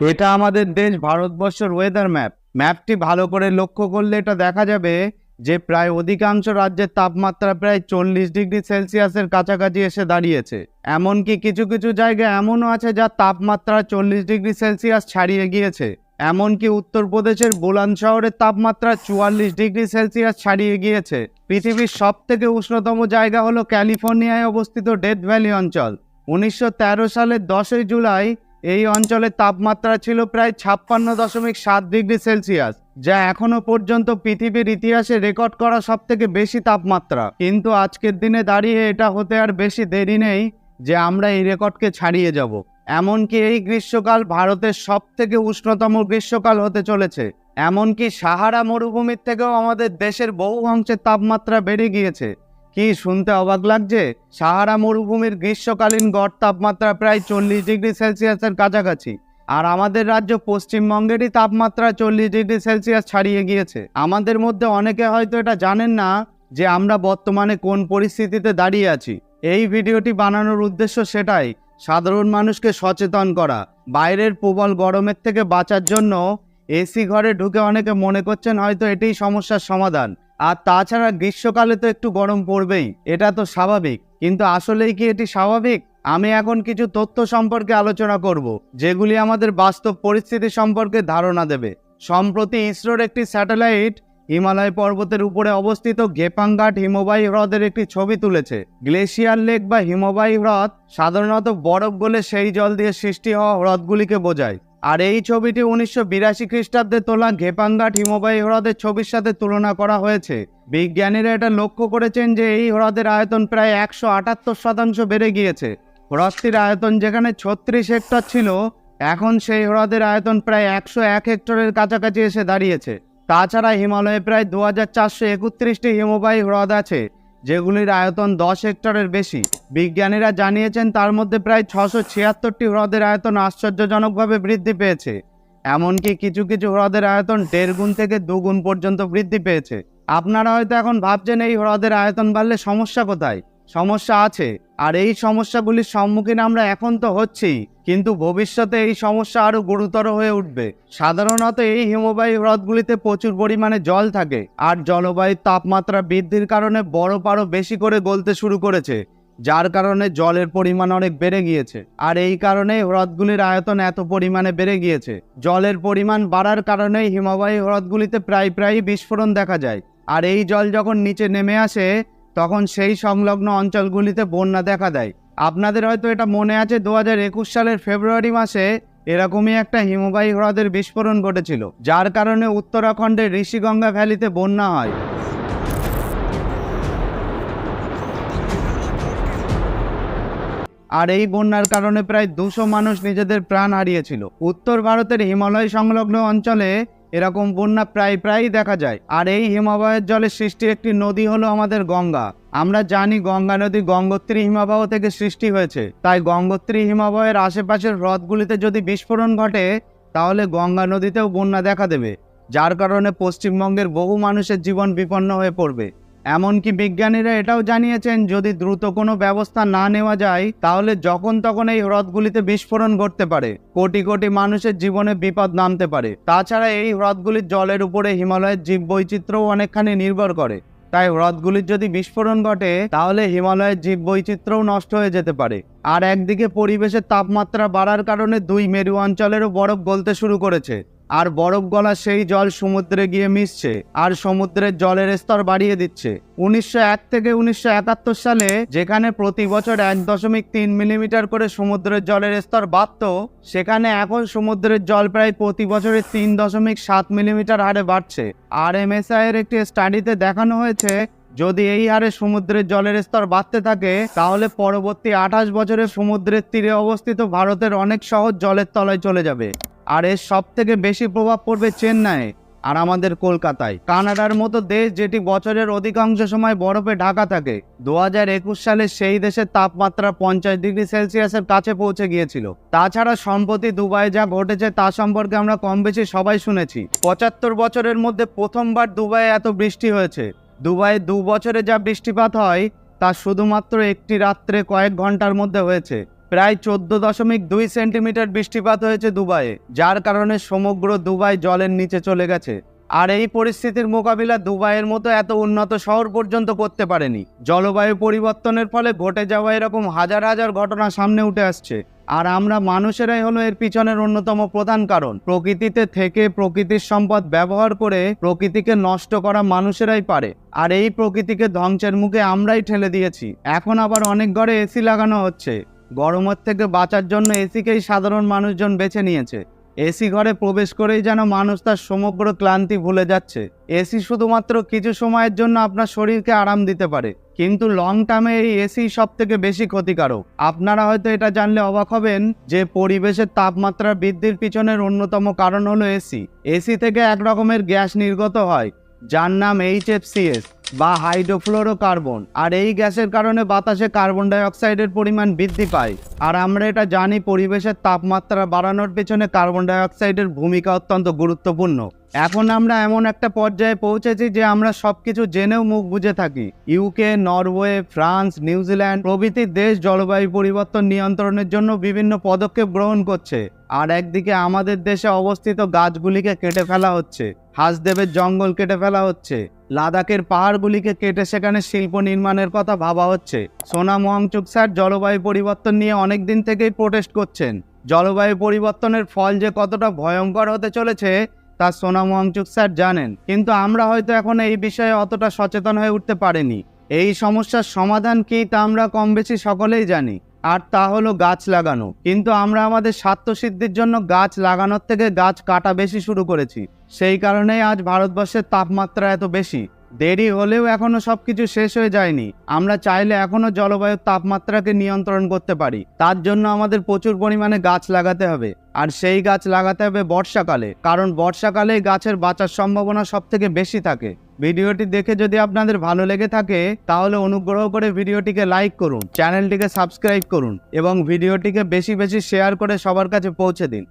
এটা আমাদের দেশ ভারতবর্ষের ওয়েদার ম্যাপ ম্যাপটি ভালো করে লক্ষ্য করলে এটা দেখা যাবে যে প্রায় অধিকাংশ রাজ্যের তাপমাত্রা প্রায় চল্লিশ ডিগ্রি সেলসিয়াসের কাছাকাছি এসে দাঁড়িয়েছে। এমনকি কিছু কিছু জায়গা এমনও আছে যা তাপমাত্রা চল্লিশ ডিগ্রি সেলসিয়াস ছাড়িয়ে গিয়েছে। এমনকি উত্তরপ্রদেশের বোলান শহরের তাপমাত্রা চুয়াল্লিশ ডিগ্রি সেলসিয়াস ছাড়িয়ে গিয়েছে। পৃথিবীর সব থেকে উষ্ণতম জায়গা হলো ক্যালিফোর্নিয়ায় অবস্থিত ডেথ ভ্যালি অঞ্চল। উনিশশো তেরো সালের দশই জুলাই এই অঞ্চলের তাপমাত্রা ছিল প্রায় ছাপ্পান্ন দশমিক সাত ডিগ্রি সেলসিয়াস, যা এখনও পর্যন্ত পৃথিবীর ইতিহাসে রেকর্ড করা সব থেকে বেশি তাপমাত্রা। কিন্তু আজকের দিনে দাঁড়িয়ে এটা হতে আর বেশি দেরি নেই যে আমরা এই রেকর্ডকে ছাড়িয়ে যাব। এমনকি এই গ্রীষ্মকাল ভারতের সব থেকে উষ্ণতম গ্রীষ্মকাল হতে চলেছে। এমনকি সাহারা মরুভূমির থেকেও আমাদের দেশের বহু অংশের তাপমাত্রা বেড়ে গিয়েছে। কি শুনতে অবাক লাগছে? সাহারা মরুভূমির গ্রীষ্মকালীন গড় তাপমাত্রা প্রায় চল্লিশ ডিগ্রি সেলসিয়াসের কাছাকাছি। আর আমাদের রাজ্য পশ্চিমবঙ্গেরই তাপমাত্রা চল্লিশ ডিগ্রি সেলসিয়াস ছাড়িয়ে গিয়েছে। আমাদের মধ্যে অনেকে হয়তো এটা জানেন না যে আমরা বর্তমানে কোন পরিস্থিতিতে দাঁড়িয়ে আছি। এই ভিডিওটি বানানোর উদ্দেশ্য সেটাই, সাধারণ মানুষকে সচেতন করা। বাইরের প্রবল গরমের থেকে বাঁচার জন্য এসি ঘরে ঢুকে অনেকে মনে করছেন হয়তো এটাই সমস্যার সমাধান। আর তাছাড়া গ্রীষ্মকালে তো একটু গরম পড়বেই, এটা তো স্বাভাবিক। কিন্তু আসলেই কি এটি স্বাভাবিক? আমি এখন কিছু তথ্য সম্পর্কে আলোচনা করব, যেগুলি আমাদের বাস্তব পরিস্থিতি সম্পর্কে ধারণা দেবে। সম্প্রতি ইসরোর একটি স্যাটেলাইট হিমালয় পর্বতের উপরে অবস্থিত গেপাঙ্গাট হিমবাহী হ্রদের একটি ছবি তুলেছে। গ্লেশিয়ার লেক বা হিমবাহী হ্রদ সাধারণত বরফ গলে সেই জল দিয়ে সৃষ্টি হওয়া হ্রদগুলিকে বোঝায়। আর এই ছবিটি উনিশশো বিরাশি খ্রিস্টাব্দে তোলা ঘেপাঙ্গাট হিমবাহী হ্রদের ছবির সাথে তুলনা করা হয়েছে। বিজ্ঞানীরা এটা লক্ষ্য করেছেন যে এই হ্রদের আয়তন প্রায় একশো আটাত্তর শতাংশ বেড়ে গিয়েছে। হ্রদটির আয়তন যেখানে ছত্রিশ হেক্টর ছিল, এখন সেই হ্রদের আয়তন প্রায় একশো এক হেক্টরের কাছাকাছি এসে দাঁড়িয়েছে। তাছাড়া হিমালয়ে প্রায় দু হাজার চারশো একত্রিশটি হিমবাহী হ্রদ আছে। যেগুলির আয়তন দশ হেক্টরের বেশি। বিজ্ঞানীরা জানিয়েছেন, তার মধ্যে প্রায় ছশো ছিয়াত্তরটি হ্রদের আয়তন আশ্চর্যজনকভাবে বৃদ্ধি পেয়েছে। এমনকি কিছু কিছু হ্রদের আয়তন দেড় গুণ থেকে দুগুণ পর্যন্ত বৃদ্ধি পেয়েছে। আপনারা হয়তো এখন ভাবছেন, এই হ্রদের আয়তন বাড়লে সমস্যা কোথায়? সমস্যা আছে। আর এই সমস্যাগুলির সম্মুখীন আমরা এখন তো হচ্ছি, কিন্তু ভবিষ্যতে এই সমস্যা আরও গুরুতর হয়ে উঠবে। সাধারণত এই হিমবাহী হ্রদগুলিতে প্রচুর পরিমাণে জল থাকে, আর জলবায়ুর তাপমাত্রা বৃদ্ধির কারণে বরফ আরও বেশি করে গলতে শুরু করেছে, যার কারণে জলের পরিমাণ অনেক বেড়ে গিয়েছে। আর এই কারণেই হ্রদগুলির আয়তন এত পরিমাণে বেড়ে গিয়েছে। জলের পরিমাণ বাড়ার কারণে হিমবাহী হ্রদগুলিতে প্রায় প্রায়ই বিস্ফোরণ দেখা যায়। আর এই জল যখন নিচে নেমে আসে তখন সেই সংলগ্ন অঞ্চলগুলিতে বন্যা দেখা দেয়। আপনাদের হয়তো এটা মনে আছে দু হাজার একুশ সালের ফেব্রুয়ারি মাসে এরকমই একটা হিমবাহী হ্রদের বিস্ফোরণ ঘটেছিল, যার কারণে উত্তরাখণ্ডের ঋষিগঙ্গা ভ্যালিতে বন্যা হয়। আর এই বন্যার কারণে প্রায় দুশো মানুষ নিজেদের প্রাণ হারিয়েছিল। উত্তর ভারতের হিমালয় সংলগ্ন অঞ্চলে এরকম বন্যা প্রায় প্রায়ই দেখা যায়। আর এই হিমবাহের জলে সৃষ্টি একটি নদী হলো আমাদের গঙ্গা। আমরা জানি গঙ্গা নদী গঙ্গোত্রী হিমবাহ থেকে সৃষ্টি হয়েছে। তাই গঙ্গোত্রী হিমবাহের আশেপাশের হ্রদগুলিতে যদি বিস্ফোরণ ঘটে, তাহলে গঙ্গা নদীতেও বন্যা দেখা দেবে, যার কারণে পশ্চিমবঙ্গের বহু মানুষের জীবন বিপন্ন হয়ে পড়বে। এমনকি বিজ্ঞানীরা এটাও জানিয়েছেন, যদি দ্রুত কোনো ব্যবস্থা না নেওয়া যায়, তাহলে যখন তখন এই হ্রদগুলিতে বিস্ফোরণ ঘটতে পারে, কোটি কোটি মানুষের জীবনে বিপদ নামতে পারে। তাছাড়া এই হ্রদগুলির জলের উপরে হিমালয়ের জীব বৈচিত্র্যও অনেকখানি নির্ভর করে। তাই হ্রদগুলির যদি বিস্ফোরণ ঘটে, তাহলে হিমালয়ের জীব বৈচিত্র্যও নষ্ট হয়ে যেতে পারে। আর একদিকে পরিবেশের তাপমাত্রা বাড়ার কারণে দুই মেরু অঞ্চলেরও বরফ গলতে শুরু করেছে। আর বরফ গলা সেই জল সমুদ্রে গিয়ে মিশছে, আর সমুদ্রের জলের স্তর বাড়িয়ে দিচ্ছে। উনিশশো এক থেকে উনিশশো একাত্তর সালে, যেখানে প্রতি বছর এক দশমিক তিন মিলিমিটার করে সমুদ্রের জলের স্তর বাড়ত, সেখানে এখন সমুদ্রের জল প্রায় প্রতি বছরে তিন দশমিক সাত মিলিমিটার হারে বাড়ছে। আর এমএসআই এর একটি স্টাডিতে দেখানো হয়েছে, যদি এই হারে সমুদ্রের জলের স্তর বাড়তে থাকে, তাহলে পরবর্তী আঠাশ বছরে সমুদ্রের তীরে অবস্থিত ভারতের অনেক শহর জলের তলায় চলে যাবে। আর এর সব থেকে বেশি প্রভাব পড়বে চেন্নাইয়ে আর আমাদের কলকাতায়। কানাডার মতো দেশ যেটি বছরের অধিকাংশ সময় বরফে ঢাকা থাকে, দু হাজার একুশ সালে সেই দেশের তাপমাত্রা পঞ্চাশ ডিগ্রি সেলসিয়াসের কাছে পৌঁছে গিয়েছিল। তাছাড়া সম্প্রতি দুবাই যা ঘটেছে তা সম্পর্কে আমরা কম বেশি সবাই শুনেছি। পঁচাত্তর বছরের মধ্যে প্রথমবার দুবাইয়ে এত বৃষ্টি হয়েছে। দুবাইয়ে দু বছরে যা বৃষ্টিপাত হয়, তা শুধুমাত্র একটি রাত্রে কয়েক ঘণ্টার মধ্যে হয়েছে। প্রায় চোদ্দ দশমিক দুই সেন্টিমিটার বৃষ্টিপাত হয়েছে দুবাইয়ে, যার কারণে সমগ্র দুবাই জলের নিচে চলে গেছে। আর এই পরিস্থিতির মোকাবিলা দুবাইয়ের মতো এত উন্নত শহর পর্যন্ত করতে পারেনি। জলবায়ু পরিবর্তনের ফলে ঘটে যাওয়া এরকম হাজার হাজার ঘটনা সামনে উঠে আসছে। আর আমরা মানুষেরাই হলো এর পিছনের অন্যতম প্রধান কারণ। প্রকৃতিতে থেকে প্রকৃতির সম্পদ ব্যবহার করে প্রকৃতিকে নষ্ট করা মানুষেরাই পারে। আর এই প্রকৃতিকে ধ্বংসের মুখে আমরাই ঠেলে দিয়েছি। এখন আবার অনেক ঘরে এসি লাগানো হচ্ছে। গরমের থেকে বাঁচার জন্য এসিকেই সাধারণ মানুষজন বেছে নিয়েছে। এসি ঘরে প্রবেশ করেই যেন মানুষ তার সমগ্র ক্লান্তি ভুলে যাচ্ছে। এসি শুধুমাত্র কিছু সময়ের জন্য আপনার শরীরকে আরাম দিতে পারে, কিন্তু লং টার্মে এই এসি সব থেকে বেশি ক্ষতিকারক। আপনারা হয়তো এটা জানলে অবাক হবেন যে পরিবেশের তাপমাত্রা বৃদ্ধির পিছনের অন্যতম কারণ হলো এসি। এসি থেকে এক রকমের গ্যাস নির্গত হয়, যার নাম এইচ এফ সি এইচএফসিএস বা হাইড্রোফ্লোরোকার্বন। আর এই গ্যাসের কারণে বাতাসে কার্বন ডাই অক্সাইডের পরিমাণ বৃদ্ধি পায়। আর আমরা এটা জানি পরিবেশের তাপমাত্রা বাড়ানোর পেছনে কার্বন ডাই অক্সাইডের ভূমিকা অত্যন্ত গুরুত্বপূর্ণ। এখন আমরা এমন একটা পর্যায়ে পৌঁছেছি যে আমরা সবকিছু জেনেও মুখ বুঝে থাকি। ইউকে নরওয়ে ফ্রান্স নিউজিল্যান্ড প্রভৃতি দেশ জলবায়ু পরিবর্তন নিয়ন্ত্রণের জন্য বিভিন্ন পদক্ষেপ গ্রহণ করছে। আর একদিকে আমাদের দেশে অবস্থিত গাছগুলিকে কেটে ফেলা হচ্ছে। হাঁসদেবের জঙ্গল কেটে ফেলা হচ্ছে। লাদাখের পাহাড়গুলিকে কেটে সেখানে শিল্প নির্মাণের কথা ভাবা হচ্ছে। সোনাম ওয়াংচুক স্যার জলবায়ু পরিবর্তন নিয়ে অনেক দিন থেকেই প্রোটেস্ট করছেন। জলবায়ু পরিবর্তনের ফল যে কতটা ভয়ঙ্কর হতে চলেছে, তা সোনাম ওয়াংচুক স্যার জানেন। কিন্তু আমরা হয়তো এখন এই বিষয়ে অতটা সচেতন হয়ে উঠতে পারিনি। এই সমস্যার সমাধান কি তা আমরা কম বেশি সকলেই জানি। আর তা হলো গাছ লাগানো। কিন্তু আমরা আমাদের স্বার্থসিদ্ধির জন্য গাছ লাগানোর থেকে গাছ কাটা বেশি শুরু করেছি। সেই কারণেই আজ ভারতবর্ষের তাপমাত্রা এত বেশি। দেরি হলেও এখনও সবকিছু শেষ হয়ে যায়নি। আমরা চাইলে এখনও জলবায়ুর তাপমাত্রাকে নিয়ন্ত্রণ করতে পারি। তার জন্য আমাদের প্রচুর পরিমাণে গাছ লাগাতে হবে। আর সেই গাছ লাগাতে হবে বর্ষাকালে, কারণ বর্ষাকালে গাছের বাঁচার সম্ভাবনা সব থেকে বেশি থাকে। ভিডিওটি দেখে যদি আপনাদের ভালো লেগে থাকে, তাহলে অনুগ্রহ করে ভিডিওটিকে লাইক করুন, চ্যানেলটিকে সাবস্ক্রাইব করুন এবং ভিডিওটিকে বেশি বেশি শেয়ার করে সবার কাছে পৌঁছে দিন।